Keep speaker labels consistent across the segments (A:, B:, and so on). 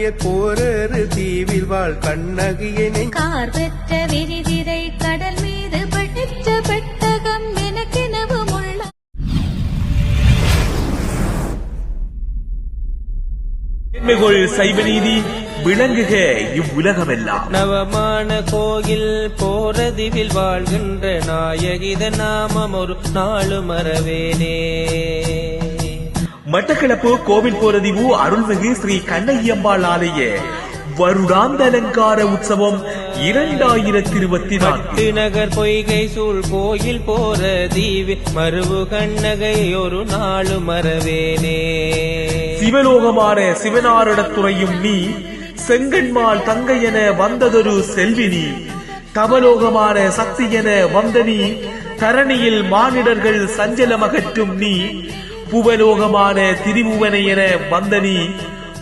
A: துயர் போரரு தீவில் வாழ் கண்ணகியனை
B: கார் பெற்ற விரிதிரை கடல் மீது பட்டிற்ற பெட்டகம் எனக்கெனவும் உள்ள
C: மேன்மைகொள் சைவ நீதி விளங்குக இவ்வுலகமெல்லாம்.
D: நவமான கோயில் போரதிவில் வாழ்கின்ற நாயகித நாமம் ஒரு நாளு மறவேனே.
C: மட்டக்களப்பு கோவில் போரதிவு அருள்மிகு ஸ்ரீ கண்ணகியம்பாள் ஆலய வருடாந்த அலங்கார உற்சவம் இரண்டாயிரத்தி இருபத்தி நான்கு
D: நகர் பொய்கை சூழ் கோயில் போற தீவி மறுவு கண்ணகை ஒரு நாளு மறவேனே.
C: சிவலோகமான சிவனாரிடத்துறையும் நீ செங்கன்மாள் தங்கை என வந்ததொரு செல்வினி தவலோகமான சக்தி என வந்த நீ தரணியில் மானிடர்கள் சஞ்சலமகற்றும் நீ புவலோகமான திரிபுவனை என வந்த நீ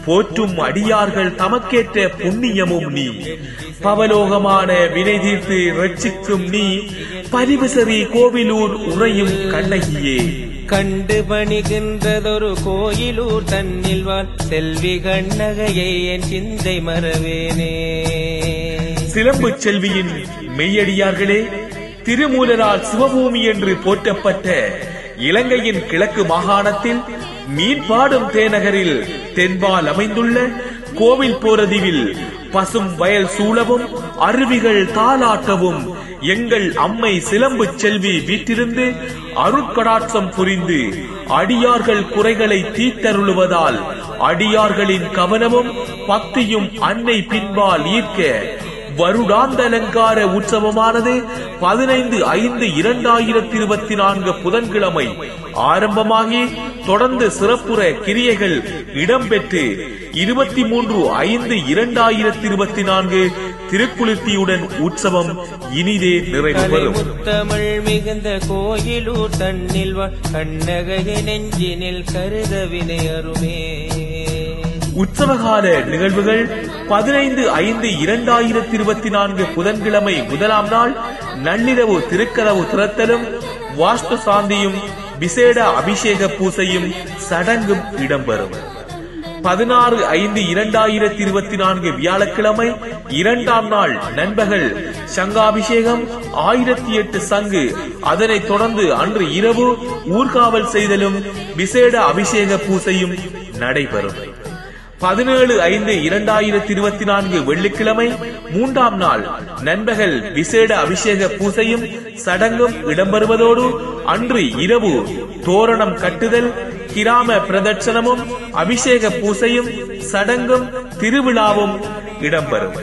C: போற்றும் அடியார்கள் தமக்கேற்ற புண்ணியமும் நீ. பவலோகமான வினை தீர்த்து ரட்சிக்கும் நீ. பரிவசரி கோவிலூர் உறையும் கண்ணகியே.
D: கண்டு பணிகின்றதொரு கோயிலூர் தன்னில் வாழ். செல்வி கண்ணகையை என் சிந்தை மறவேனே.
C: சிலம்பு செல்வியின் மெய்யடியார்களே திருமூலரால் சிவபூமி என்று போற்றப்பட்ட இலங்கையின் கிழக்கு மாகாணத்தில் மீன்பாடும் தேநகரில் தென்பால் அமைந்துள்ள கோவில் போரதிவில் பசும் வயல் சூழவும் அருவிகள் தாளாட்டவும் எங்கள் அம்மை சிலம்பு செல்வி வீட்டிருந்து அருட்கடாட்சம் புரிந்து அடியார்கள் குறைகளை தீர்த்தருளுவதால் அடியார்களின் கவனமும் பக்தியும் அன்னை பின்பால் ஈர்க்க வருடாந்த அலங்கார உற்சவமானது பதினைந்து ஐந்து இரண்டாயிரத்தி இருபத்தி நான்கு புதன்கிழமை. ஆரம்பமாகி தொடர்ந்து சிறப்புற கிரியைகள் இடம்பெற்று இருபத்தி மூன்று ஐந்து இரண்டாயிரத்தி இருபத்தி நான்கு திருக்குளிர்த்தியுடன் உற்சவம் இனிதே நிறைவு பெறும்
D: முத்தமிழ் மிகுந்த கோயிலூர் தன்னில் வாழ் கண்ணகையை நெஞ்சினில் கருத வினையருமே.
C: உற்சவகால நிகழ்வுகள் பதினைந்து ஐந்து இரண்டாயிரத்தி இருபத்தி நான்கு புதன்கிழமை முதலாம் நாள் நள்ளிரவு திருக்கதவு திறத்தலும் வாஸ்து சாந்தியும் விசேட அபிஷேக பூசையும் சடங்கும் இடம்பெறும். பதினாறு ஐந்து இரண்டாயிரத்தி இருபத்தி நான்கு வியாழக்கிழமை இரண்டாம் நாள் நண்பகல் சங்காபிஷேகம் ஆயிரத்தி எட்டு சங்கு. அதனைத் தொடர்ந்து அன்று இரவு ஊர்காவல் செய்தலும் விசேட அபிஷேக பூசையும் நடைபெறும். பதினேழு ஐந்து இரண்டாயிரத்தி இருபத்தி நான்கு வெள்ளிக்கிழமை மூன்றாம் நாள் நண்பகல் விசேட அபிஷேக பூசையும் சடங்கும் இடம்பெறுவதோடு அன்று இரவு தோரணம் கட்டுதல் கிராம பிரதட்சணமும் அபிஷேக பூசையும் சடங்கும் திருவிழாவும் இடம்பெறும்.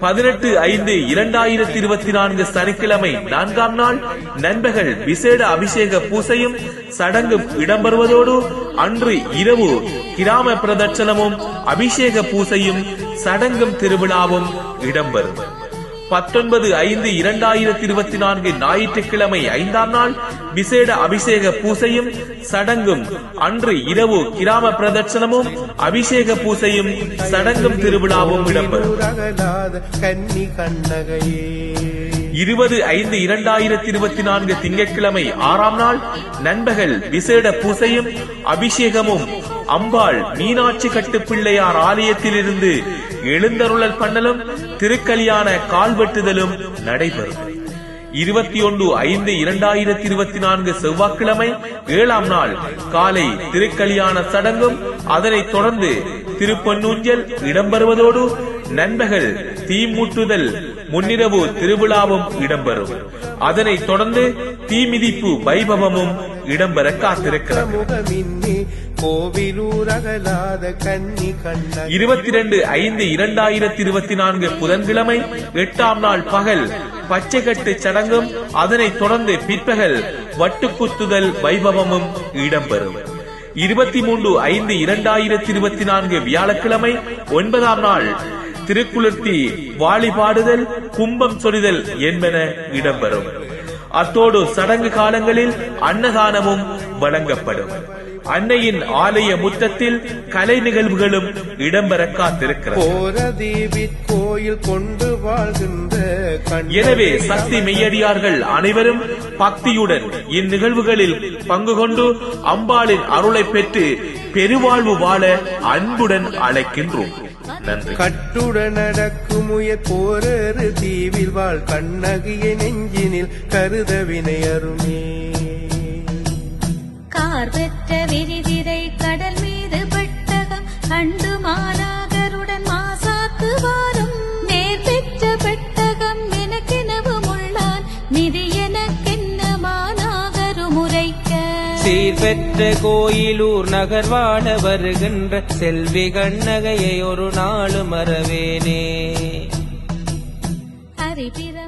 C: பதினெட்டு ஐந்து இரண்டாயிரத்தி இருபத்தி நான்கு சனிக்கிழமை நான்காம் நாள் நண்பர்கள் விசேட அபிஷேக பூசையும் சடங்கும் இடம்பெறுவதோடு அன்று இரவு கிராம பிரதட்சணமும் அபிஷேக பூசையும் சடங்கும் திருவிழாவும் இடம்பெறும். பத்தொன்பது ஐந்து இரண்டாயிரத்தி இருபத்தி நான்கு ஞாயிற்றுக்கிழமை ஐந்தாம் நாள் விசேட அபிஷேக பூசையும் சடங்கும். அன்று இரவு கிராம பிரதட்சணமும் அபிஷேக பூசையும் சடங்கும் திருவிழாவும் இடம்பெறும். இருபது ஐந்து இரண்டாயிரத்தி இருபத்தி நான்கு திங்கட்கிழமை ஆறாம் நாள் நண்பகல் விசேட பூசையும் அபிஷேகமும். அம்பாள் மீனாட்சி கட்டுப்பிள்ளையார் ஆலயத்திலிருந்து எழுந்தருளல் பண்ணலும் திருக்கல்யாண கால்வெட்டுதலும் நடைபெறும். இருபத்தி ஒன்று ஐந்து இரண்டாயிரத்தி இருபத்தி நான்கு செவ்வாய்க்கிழமை ஏழாம் நாள் காலை திருக்கல்யாண சடங்கும் அதனைத் தொடர்ந்து திருப்பன்னூஞ்சல் இடம்பெறுவதோடு நண்பகல் தீமூட்டுதல் முன்னிரவு திருவிழாவும் இடம்பெறும். அதனைத் தொடர்ந்து தீமிதிப்பு வைபவமும் இடம்பெற காத்திருக்கிறது. இருபத்தி ரெண்டு ஐந்து இரண்டாயிரத்தி இருபத்தி நான்கு புதன்கிழமை எட்டாம் நாள் பகல் பச்சைக்கட்டு சடங்கும் அதனைத் தொடர்ந்து பிற்பகல் வட்டுக்குத்துதல் வைபவமும் இடம்பெறும். இருபத்தி மூன்று ஐந்து இரண்டாயிரத்தி இருபத்தி நான்கு வியாழக்கிழமை ஒன்பதாம் நாள் திருக்குளிர்த்தி வாளிபாடுதல் கும்பம் சொரிதல் என்பன இடம்பெறும். அத்தோடு சடங்கு காலங்களில் அன்னதானமும் வழங்கப்படும். அன்னையின் ஆலய முற்றத்தில் கலை நிகழ்வுகளும் இடம்பெற காத்திருக்கிறது.
A: கோயில் கொண்டு வாழ்கின்ற
C: எனவே சக்தி மெய்யடியார்கள் அனைவரும் பக்தியுடன் இந்நிகழ்வுகளில் பங்கு கொண்டு அம்பாளின் அருளை பெற்று பெருவாழ்வு வாழ அன்புடன் அழைக்கின்றோம்.
A: கட்டுடன் நடக்கும் உயர் போரேறு தீவில் வாழ் கண்ணகிய நெஞ்சினில் கருத வினை அருமே.
B: கார் பெற்ற விரிதிரை கடல் மீது பட்டகம் கண்டு பெற்ற
D: கோயிலூர் நகர் வாழ வருகின்ற செல்வி கண்ணகையை ஒரு நாள் மறவேனே. அறிவிற